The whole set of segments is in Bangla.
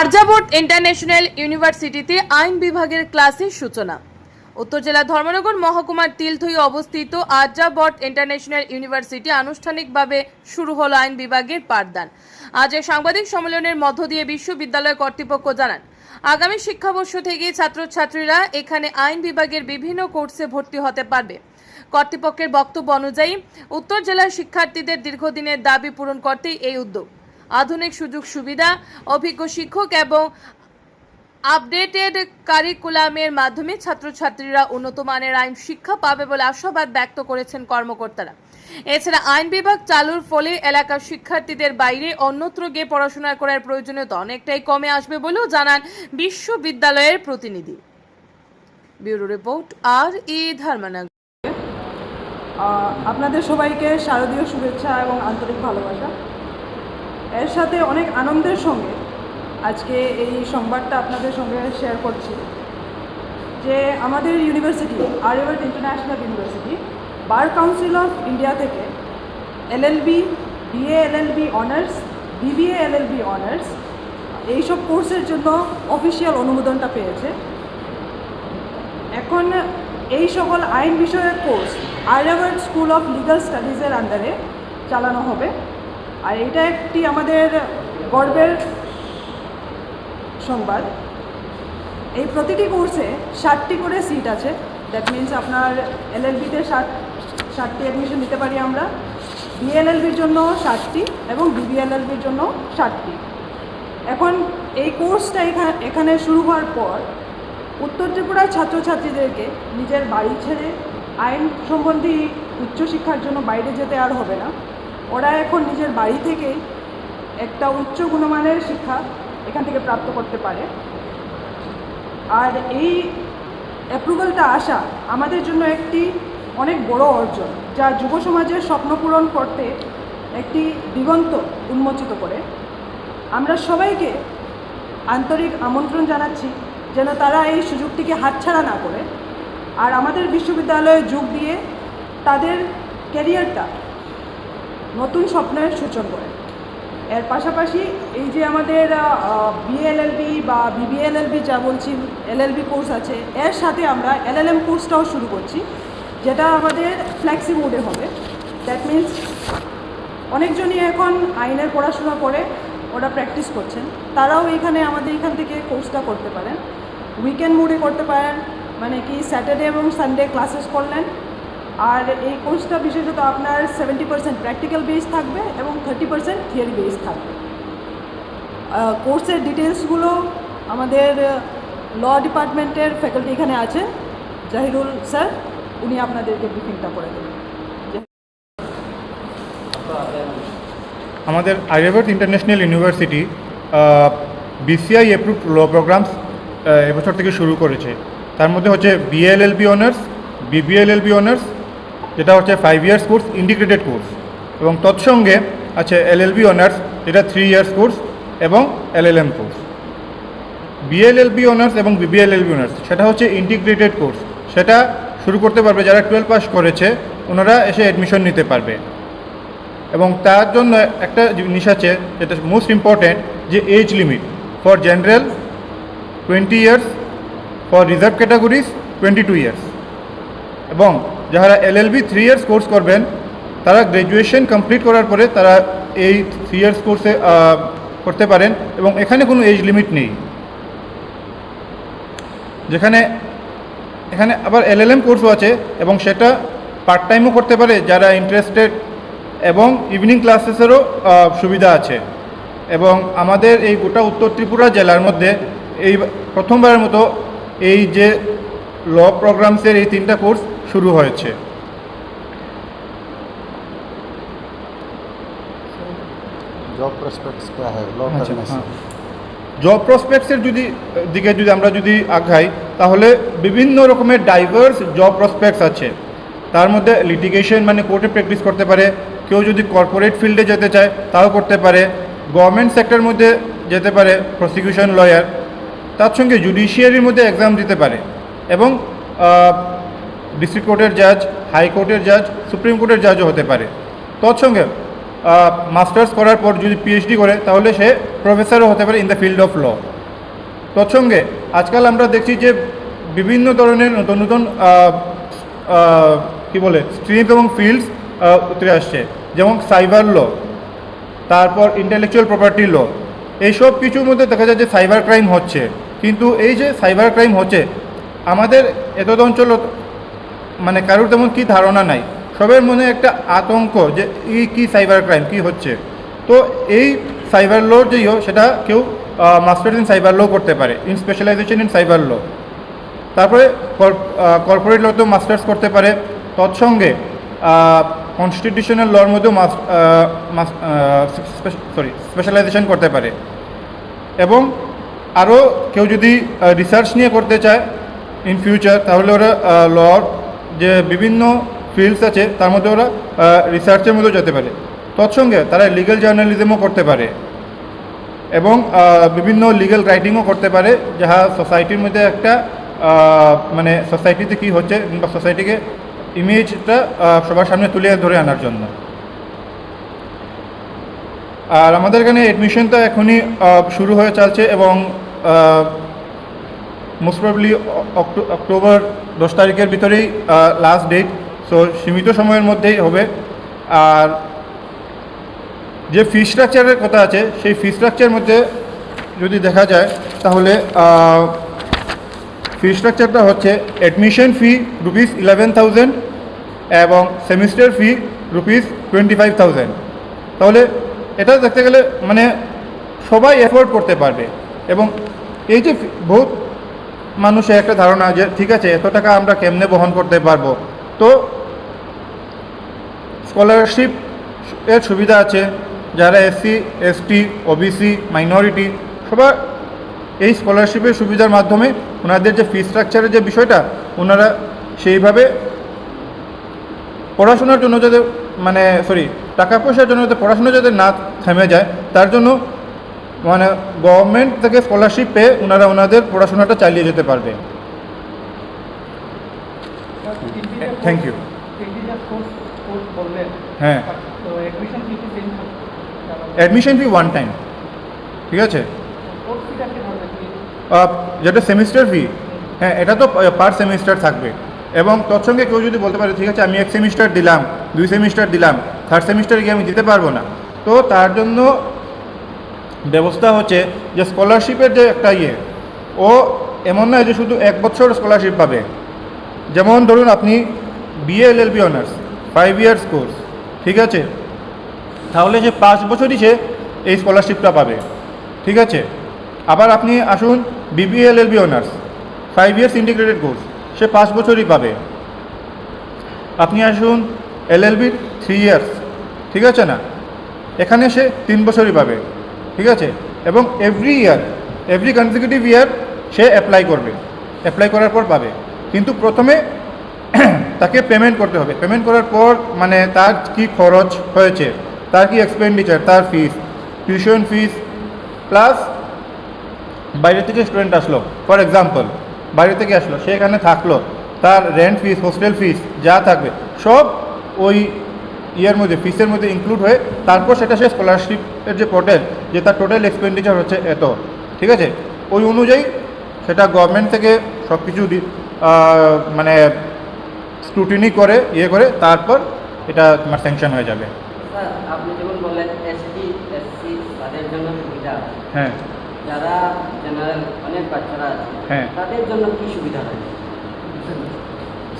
আর্যাবট ইন্টারন্যাশনাল ইউনিভার্সিটিতে আইন বিভাগের ক্লাসের সূচনা। উত্তর জেলা ধর্মনগর মহকুমার তিলথই অবস্থিত আর্যাবট ইন্টারন্যাশনাল ইউনিভার্সিটি আনুষ্ঠানিকভাবে শুরু হলো আইন বিভাগের পাঠদান। আজ এক সাংবাদিক সম্মেলনের মধ্য দিয়ে বিশ্ববিদ্যালয় কর্তৃপক্ষ জানান, আগামী শিক্ষাবর্ষ থেকে ছাত্রছাত্রীরা এখানে আইন বিভাগের বিভিন্ন কোর্সে ভর্তি হতে পারবে। কর্তৃপক্ষের বক্তব্য অনুযায়ী, উত্তর জেলার শিক্ষার্থীদের দীর্ঘদিনের দাবি পূরণ করতেই এই উদ্যোগ। আধুনিক সুযোগ সুবিধা, অভিজ্ঞ শিক্ষক এবং আপডেটেড কারিকুলামের মাধ্যমে ছাত্রছাত্রীরা উন্নত মানের আইন শিক্ষা পাবে বলে আশাবাদ ব্যক্ত করেছেন কর্মকর্তারা। এছাড়া আইন বিভাগ চালুর ফলে এলাকার শিক্ষার্থীদের বাইরে অন্যত্র গিয়ে পড়াশোনা করার প্রয়োজনীয়তা অনেকটাই কমে আসবে বলেও জানান বিশ্ববিদ্যালয়ের প্রতিনিধি। ব্যুরো রিপোর্ট, আর ই ধর্মনগর। আপনাদের সবাইকে শারদীয় শুভেচ্ছা এবং আন্তরিক ভালোবাসা। এর সাথে অনেক আনন্দের সঙ্গে আজকে এই সংবাদটা আপনাদের সঙ্গে শেয়ার করছি। যে আমাদের university Aryabhatta international university bar council of India থেকে LLB BA LLB honours BBA LLB honours এইসব কোর্সের জন্য অফিসিয়াল অনুমোদনটা পেয়েছে। এখন এই সকল আইন বিষয়ক course Aryavart school of legal স্টাডিজের আন্ডারে চালানো হবে। আর এটা একটি আমাদের গর্বের সংবাদ। এই প্রতিটি কোর্সে ষাটটি করে সিট আছে। দ্যাট মিন্স আপনার এলএলবিতে ষাট, ষাটটি অ্যাডমিশন নিতে পারি আমরা। বিএলএলবির জন্য ষাটটি এবং বিবিএলএলবির জন্য ষাটটি। এখন এই কোর্সটা এখানে শুরু হওয়ার পর উত্তর ত্রিপুরার ছাত্রছাত্রীদেরকে নিজের বাড়ি ছেড়ে আইন সম্বন্ধী উচ্চশিক্ষার জন্য বাইরে যেতে আর হবে না। ওরা এখন নিজের বাড়ি থেকেই একটা উচ্চ গুণমানের শিক্ষা এখান থেকে প্রাপ্ত করতে পারে। আর এই অ্যাপ্রুভালটা আসা আমাদের জন্য একটি অনেক বড় অর্জন, যা যুব সমাজের স্বপ্ন পূরণ করতে একটি দিগন্ত উন্মোচিত করে। আমরা সবাইকে আন্তরিক আমন্ত্রণ জানাচ্ছি যেন তারা এই সুযোগটিকে হাতছাড়া না করে। আর আমাদের বিশ্ববিদ্যালয়ে যোগ দিয়ে তাদের ক্যারিয়ারটা নতুন স্বপ্নের সূচন করে এর পাশাপাশি এই যে আমাদের বিএলএলবি বা বিবিএলএলবি যা বলছি এলএলবি কোর্স আছে, এর সাথে আমরা এলএলএম কোর্সটাও শুরু করছি, যেটা আমাদের ফ্ল্যাক্সি মোডে হবে। দ্যাট মিন্স অনেকজনই এখন আইনের পড়াশোনা করে, ওরা প্র্যাকটিস করছেন। তারাও এখানে আমাদের এখান থেকে কোর্সটা করতে পারেন। উইকেন্ড মোডে করতে পারেন মানে কি স্যাটারডে এবং সানডে ক্লাসেস করলেন। আর এই কোর্সটা বিশেষত আপনার সেভেন্টি পার্সেন্ট প্র্যাকটিক্যাল বেস থাকবে এবং থার্টি পার্সেন্ট থিওরি বেস থাকবে। কোর্সের ডিটেলসগুলো আমাদের ল ডিপার্টমেন্টের ফ্যাকাল্টি এখানে আছেন জাহিরুল স্যার, উনি আপনাদেরকে ব্রিফিংটা করে দেবেন। আমাদের Aryabhatta international university BCI approved law programmes এবছর থেকে শুরু করেছে। তার মধ্যে হচ্ছে বিএলএলবি অনার্স বিবিএলএলবি অনার্স যেটা হচ্ছে five years course integrated course এবং তৎসঙ্গে আছে এলএলবি অনার্স যেটা থ্রি ইয়ার্স কোর্স এবং এলএলএম কোর্স বিএলএলবি অনার্স এবং বিবিএলএলবি অনার্স সেটা হচ্ছে ইন্টিগ্রেটেড কোর্স সেটা শুরু করতে পারবে যারা টুয়েলভ পাস করেছে, ওনারা এসে অ্যাডমিশন নিতে পারবে। এবং তার জন্য একটা জিনিস আছে, যেটা মোস্ট ইম্পর্ট্যান্ট যে age limit for general twenty years for reserve categories twenty two years এবং যারা এলএলবি থ্রি ইয়ার্স কোর্স করবেন, তারা গ্র্যাজুয়েশন কমপ্লিট করার পরে তারা এই থ্রি ইয়ার্স কোর্সে করতে পারেন এবং এখানে কোনো এজ লিমিট নেই। যেখানে, এখানে আবার এলএলএম কোর্সও আছে এবং সেটা পার্ট টাইমও করতে পারে যারা ইন্টারেস্টেড এবং ইভিনিং ক্লাসেসেরও সুবিধা আছে। এবং আমাদের এই গোটা উত্তর ত্রিপুরা জেলার মধ্যে এই প্রথমবারের মতো এই যে ল প্রোগ্রামসের এই তিনটা কোর্স শুরু হয়েছে। জব প্রসপেক্টসের আচ্ছা, হ্যাঁ। যদি দিকে যদি আমরা যদি আঘাই তাহলে বিভিন্ন রকমের ডাইভার্স জব প্রসপেক্টস আছে। তার মধ্যে লিটিগেশন মানে কোর্টে প্র্যাকটিস করতে পারে কেউ যদি কর্পোরেট ফিল্ডে যেতে চায় তাও করতে পারে। গভর্নমেন্ট সেক্টর মধ্যে যেতে পারে প্রসিকিউশন লয়ার তার সঙ্গে জুডিশিয়ারির মধ্যে এক্সাম দিতে পারে। এবং ডিস্ট্রিক্ট কোর্টের জাজ হাইকোর্টের জাজ সুপ্রিম কোর্টের জাজও হতে পারে। তৎসঙ্গে মাস্টার্স করার পর যদি পিএইচডি করে, তাহলে সে প্রফেসরও হতে পারে in the field of law তৎসঙ্গে, আজকাল আমরা দেখছি যে বিভিন্ন ধরনের নতুন নতুন কি বলে স্ট্রিম এবং ফিল্ডস উতরে আসছে। যেমন সাইবার ল তারপর ইন্টেলেকচুয়াল প্রপার্টি ল এইসব কিছুর মধ্যে দেখা যায় যে সাইবার ক্রাইম হচ্ছে। কিন্তু এই যে সাইবার ক্রাইম হচ্ছে, আমাদের এতদ অঞ্চল মানে কারোর তেমন কি ধারণা নাই। সবার মনে একটা আতঙ্ক যে, এই কি সাইবার ক্রাইম কি হচ্ছে? তো এই সাইবার লোর যে সেটা কেউ মাস্টার্স ইন সাইবার লো করতে পারে। In specialization in cyber law তারপরে কর্পোরেট লতেও মাস্টার্স করতে পারে। তৎসঙ্গে কনস্টিটিউশনাল লর মধ্যেও সরি স্পেশালাইজেশন করতে পারে। এবং আরও কেউ যদি রিসার্চ নিয়ে করতে চায় ইন ফিউচার তাহলে ওরা লর যে বিভিন্ন ফিল্ডস আছে, তার মধ্যে ওরা রিসার্চের মধ্যেও যেতে পারে। তৎসঙ্গে তারা লিগ্যাল জার্নালিজমও করতে পারে এবং বিভিন্ন লিগ্যাল রাইটিংও করতে পারে, যাহা সোসাইটির মধ্যে একটা মানে সোসাইটিতে কী হচ্ছে কিংবা সোসাইটিকে ইমেজটা সবার সামনে তুলে ধরে আনার জন্য। আর আমাদের এখানে অ্যাডমিশনটা এখনই শুরু হয়ে চলছে এবং মোস্ট প্রবলি অক্টোবর দশ তারিখের ভিতরেই লাস্ট ডেট সো সীমিত সময়ের মধ্যেই হবে। আর যে ফি স্ট্রাকচারের কথা আছে, সেই ফি স্ট্রাকচারের মধ্যে যদি দেখা যায়, তাহলে ফি স্ট্রাকচারটা হচ্ছে admission fee rupees eleven thousand এবং semester fee rupees twenty five thousand তাহলে, এটা দেখতে গেলে মানে সবাই এফোর্ড করতে পারবে। এবং এই যে বহুত মানুষের একটা ধারণা যে, ঠিক আছে, এত টাকা আমরা কেমনে বহন করতে পারব? তো স্কলারশিপ এর সুবিধা আছে, যারা এসসি এসটি ওবিসি মাইনরিটি সবার এই স্কলারশিপের সুবিধার মাধ্যমে ওনাদের যে ফি স্ট্রাকচারের যে বিষয়টা, ওনারা সেইভাবে পড়াশোনার জন্য যাতে মানে সরি টাকা পয়সার জন্য যাতে পড়াশোনা যাতে না থেমে যায়, তার জন্য মানে গভর্নমেন্ট থেকে স্কলারশিপ পেয়ে ওনারা ওনাদের পড়াশোনাটা চালিয়ে যেতে পারবে। থ্যাংক ইউ হ্যাঁ। অ্যাডমিশন ফি ওয়ান টাইম ঠিক আছে? যেটা সেমিস্টার ফি হ্যাঁ এটা তো পার সেমিস্টার থাকবে। এবং তৎসঙ্গে কেউ যদি বলতে পারে, ঠিক আছে, আমি এক সেমিস্টার দিলাম, দুই সেমিস্টার দিলাম থার্ড সেমিস্টারে গিয়ে আমি দিতে পারব না। তো তার জন্য ব্যবস্থা হচ্ছে যে স্কলারশিপের যে একটা ইয়ে ও এমন নয় যে শুধু এক বছর স্কলারশিপ পাবে। যেমন ধরুন আপনি BA L L B honours five years course ঠিক আছে? তাহলে সে পাঁচ বছরই সে এই স্কলারশিপটা পাবে, ঠিক আছে? আবার আপনি আসুন BBA L B honours five years integrated course সে পাঁচ বছরই পাবে। আপনি আসুন এল এল থ্রি ইয়ার্স ঠিক আছে না? এখানে সে তিন বছরই পাবে। ঠিক আছে? এবং every year every consecutive year সে অ্যাপ্লাই করবে। অ্যাপ্লাই করার পর পাবে। কিন্তু প্রথমে তাকে পেমেন্ট করতে হবে। পেমেন্ট করার পর মানে তার কি খরচ হয়েছে? তার কি এক্সপেন্ডিচার তার ফিস টিউশন ফিস প্লাস বাইরে থেকে স্টুডেন্ট আসলো। ফর এক্সাম্পল বাইরে থেকে আসলো। সে এখানে থাকল। তার রেন্ট ফিস হোস্টেল ফিস যা থাকবে, সব ওই ইয়ের মধ্যে ফিসের মধ্যে ইনক্লুড হয়ে তারপর সেটা সে স্কলারশিপের যে পোর্টাল যে তার টোটাল এক্সপেন্ডিচার হচ্ছে এত ঠিক আছে? ওই অনুযায়ী সেটা গভর্নমেন্ট থেকে সব কিছু দি- মানে স্ক্রুটিনি করে ইয়ে করে তারপর এটা তোমার স্যাংশন হয়ে যাবে। আপনি যেমন বললেন এসটি এসসি তাদের জন্য সুবিধা হ্যাঁ। যারা জেনারেল অনেক বাচ্চারা আছে হ্যাঁ। তাদের জন্য কি সুবিধা রয়েছে?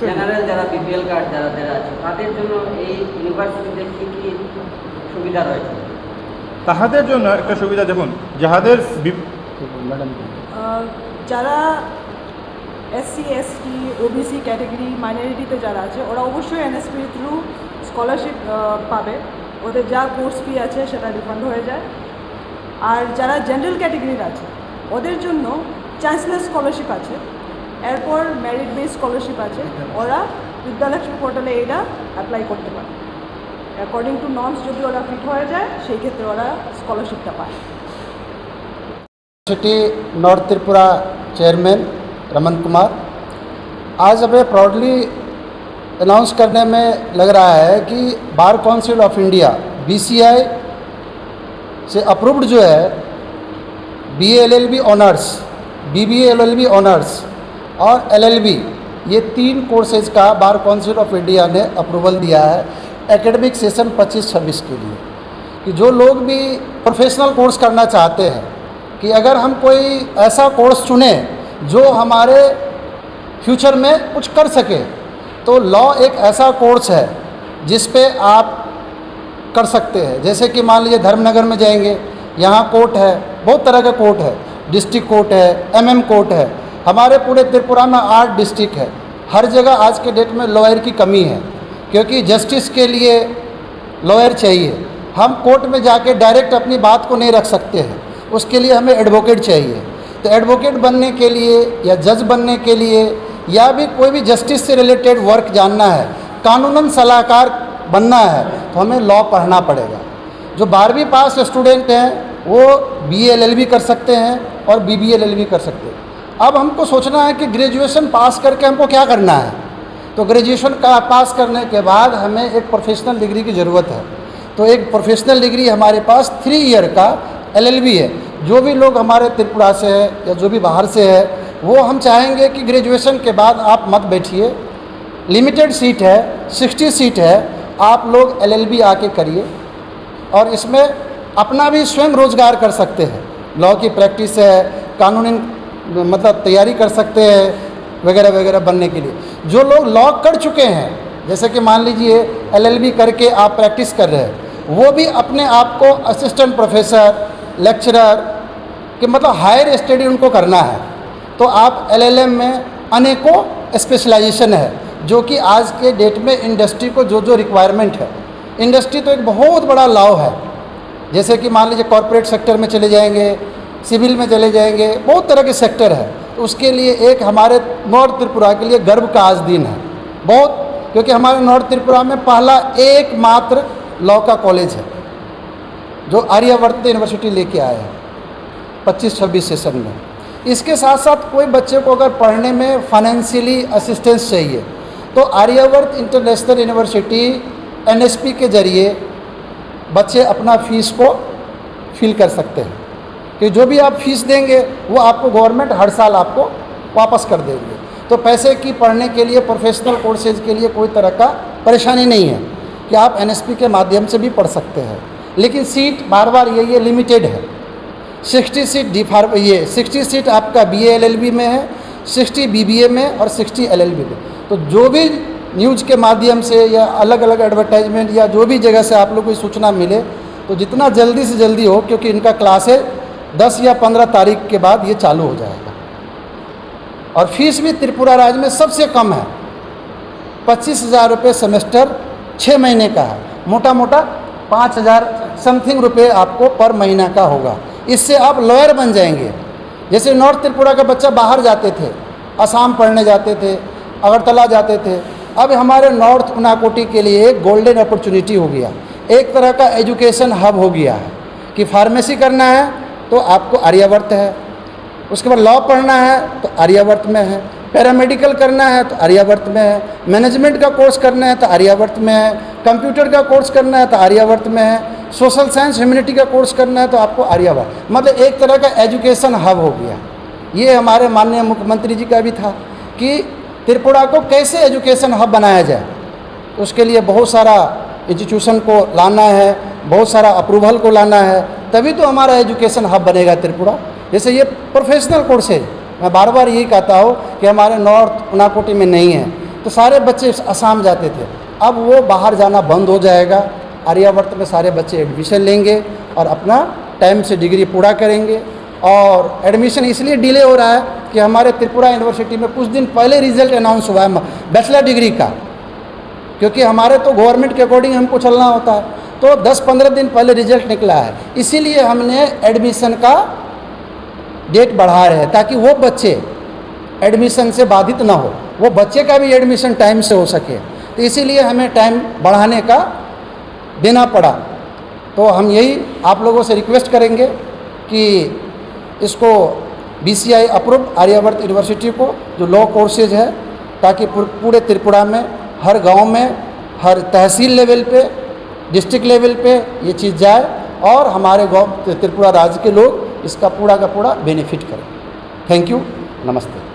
জেনারেল যারা বিপিএল কার্ড যারা যারা আছে তাদের জন্য এই ইউনিভার্সিটিতে কী কী সুবিধা রয়েছে? তাহাদের জন্য একটা সুবিধা দেখুন যাহাদের যারা এসসি এসটি ওবিসি ক্যাটাগরি মাইনরিটিতে যারা আছে ওরা অবশ্যই এনএসপির থ্রু স্কলারশিপ পাবে। ওদের যা কোর্স ফি আছে সেটা রিফান্ড হয়ে যায়। আর যারা জেনারেল ক্যাটাগরির আছে ওদের জন্য চ্যান্সেলার স্কলারশিপ আছে। এরপর মেরিট বেস স্কলারশিপ আছে ওরা বিদ্যালক্ষ্মী পোর্টালে এটা অ্যাপ্লাই করতে পারে অ্যাকর্ডিং টু নর্মস যদি ওরা ফিট হয়ে যায় সেই ক্ষেত্রে ওরা স্কলারশিপটা পায় city north Tripura chairman Raman Kumar आज हमें प्राउडली अनाउंस करने में लग रहा है कि bar council of India BCI से अप्रूव्ड जो है B L L B honours B B L L B honours और एल एल बी ये तीन कोर्सेज का बार काउंसिल ऑफ़ इंडिया ने अप्रूवल दिया है एकेडमिक सेशन 25-26 के लिए। कि जो लोग भी प्रोफेशनल कोर्स करना चाहते हैं, कि अगर हम कोई ऐसा कोर्स चुने जो हमारे फ्यूचर में कुछ कर सके तो लॉ एक ऐसा कोर्स है जिस पे आप कर सकते हैं। जैसे कि मान लीजिए धर्मनगर में जाएँगे, यहाँ कोर्ट है, बहुत तरह का कोर्ट है डिस्ट्रिक्ट कोर्ट है एमएम कोर्ट है हमारे पूरे त्रिपुरा में आठ डिस्ट्रिक्ट है। हर जगह आज के डेट में लॉयर की कमी है, क्योंकि जस्टिस के लिए लॉयर चाहिए। हम कोर्ट में जाके डायरेक्ट अपनी बात को नहीं रख सकते हैं। उसके लिए हमें एडवोकेट चाहिए। तो एडवोकेट बनने के लिए या जज बनने के लिए या भी कोई भी जस्टिस से रिलेटेड वर्क जानना है, कानूनन सलाहकार बनना है तो हमें लॉ पढ़ना पड़ेगा। जो बारहवीं पास स्टूडेंट हैं, वो बी एल एल कर सकते हैं और B B L L B कर सकते हैं। अब हमको सोचना है कि ग्रेजुएशन पास करके हमको क्या करना है? तो ग्रेजुएशन का पास करने के बाद हमें एक प्रोफेशनल डिग्री की ज़रूरत है। तो एक प्रोफेशनल डिग्री हमारे पास थ्री ईयर का एलएलबी है। जो भी लोग हमारे त्रिपुरा से है या जो भी बाहर से है, वो हम चाहेंगे कि ग्रेजुएशन के बाद आप मत बैठिए। लिमिटेड सीट है 60 सीट है, आप लोग एलएलबी आके करिए। और इसमें अपना भी स्वयं रोज़गार कर सकते हैं। लॉ की प्रैक्टिस है, कानूनी मतलब तैयारी कर सकते हैं वगैरह वगैरह बनने के लिए। जो लोग लॉ कर चुके हैं, जैसे कि मान लीजिए एलएलबी करके आप प्रैक्टिस कर रहे हैं, वो भी अपने आप को असिस्टेंट प्रोफेसर लेक्चरर कि मतलब हायर स्टडी उनको करना है। तो आप एलएलएम में अनेकों स्पेशलाइजेशन है, जो कि आज के डेट में इंडस्ट्री को जो जो रिक्वायरमेंट है। इंडस्ट्री तो एक बहुत बड़ा लाव है। जैसे कि मान लीजिए कॉरपोरेट सेक्टर में चले जाएँगे सिविल में चले जाएँगे, बहुत तरह के सेक्टर है। तो उसके लिए एक हमारे नॉर्थ त्रिपुरा के लिए गर्व का आज दिन है। बहुत, क्योंकि हमारे नॉर्थ त्रिपुरा में पहला एकमात्र लॉ का कॉलेज है, जो आर्यावर्त यूनिवर्सिटी लेके आए हैं पच्चीस छब्बीस सेशन में। इसके साथ साथ कोई बच्चे को अगर पढ़ने में फाइनेंशियली असिस्टेंस चाहिए तो आर्यावर्त इंटरनेशनल यूनिवर्सिटी एनएसपी के ज़रिए बच्चे अपना फ़ीस को फिल कर सकते हैं। कि जो भी आप फ़ीस देंगे, वो आपको गवर्नमेंट हर साल आपको वापस कर देंगे। तो पैसे की पढ़ने के लिए प्रोफेशनल कोर्सेज के लिए कोई तरह का परेशानी नहीं है कि आप एनएसपी के माध्यम से भी पढ़ सकते हैं। लेकिन सीट बार बार ये ये लिमिटेड है। 60 सीट डी फार्म ये 60 सीट आपका बी एल में है 60 बी में और 60 एल में। तो जो भी न्यूज़ के माध्यम से या अलग अलग एडवर्टाइजमेंट या जो भी जगह से आप लोग को सूचना मिले तो जितना जल्दी से जल्दी हो, क्योंकि इनका क्लासेज 10 या 15 तारीख के बाद ये चालू हो जाएगा। और फ़ीस भी त्रिपुरा राज्य में सबसे कम है। पच्चीस हज़ार रुपये सेमेस्टर छः महीने का है। मोटा मोटा पाँच हज़ार समथिंग रुपये आपको पर महीना का होगा। इससे आप लॉयर बन जाएँगे। जैसे नॉर्थ त्रिपुरा का बच्चा बाहर जाते थे, असम पढ़ने जाते थे, अगरतला जाते थे। अब हमारे नॉर्थ उनाकोटी के लिए एक गोल्डन अपॉर्चुनिटी हो गया। एक तरह का एजुकेशन हब हो गया है कि फार्मेसी करना है तो आपको आर्यावर्त है। उसके बाद लॉ पढ़ना है तो आर्यावर्त में है। पैरामेडिकल करना है तो आर्यावर्त में है। मैनेजमेंट का कोर्स करना है तो आर्यावर्त में है। कंप्यूटर का कोर्स करना है तो आर्यावर्त में है। सोशल साइंस, ह्यूमनिटी का कोर्स करना है तो आपको आर्यावर्त। मतलब एक तरह का एजुकेशन हब हो गया। ये हमारे माननीय मुख्यमंत्री जी का भी था कि त्रिपुरा को कैसे एजुकेशन हब बनाया जाए। उसके लिए बहुत सारा इंस्टीट्यूशन को लाना है, बहुत सारा अप्रूवल को लाना है। तभी तो हमारा एजुकेशन हब बनेगा त्रिपुरा। जैसे ये प्रोफेशनल कोर्स है। मैं बार बार यही कहता हूँ कि हमारे नॉर्थ उनाकोटी में नहीं है। तो सारे बच्चे असम जाते थे। अब वो बाहर जाना बंद हो जाएगा। आर्यावर्त में सारे बच्चे एडमिशन लेंगे और अपना टाइम से डिग्री पूरा करेंगे। और एडमिशन इसलिए डिले हो रहा है कि हमारे त्रिपुरा यूनिवर्सिटी में कुछ दिन पहले रिज़ल्ट अनाउंस हुआ है। बैचलर डिग्री का। क्योंकि हमारे तो गवर्नमेंट के अकॉर्डिंग हमको चलना होता है। तो 10-15 दिन पहले रिज़ल्ट निकला है। इसीलिए हमने एडमिशन का डेट बढ़ा रहे हैं ताकि वो बच्चे एडमिशन से बाधित ना हो। वो बच्चे का भी एडमिशन टाइम से हो सके। तो इसीलिए हमें टाइम बढ़ाने का देना पड़ा। तो हम यही आप लोगों से रिक्वेस्ट करेंगे कि इसको B C I approve Aryavart university को, जो लॉ कोर्सेज है, ताकि पूरे त्रिपुरा में, हर गाँव में, हर तहसील लेवल पे डिस्ट्रिक्ट लेवल पे ये चीज़ जाए और हमारे गाँव त्रिपुरा राज्य के लोग इसका पूरा का पूरा बेनिफिट करें। Thank you. नमस्ते।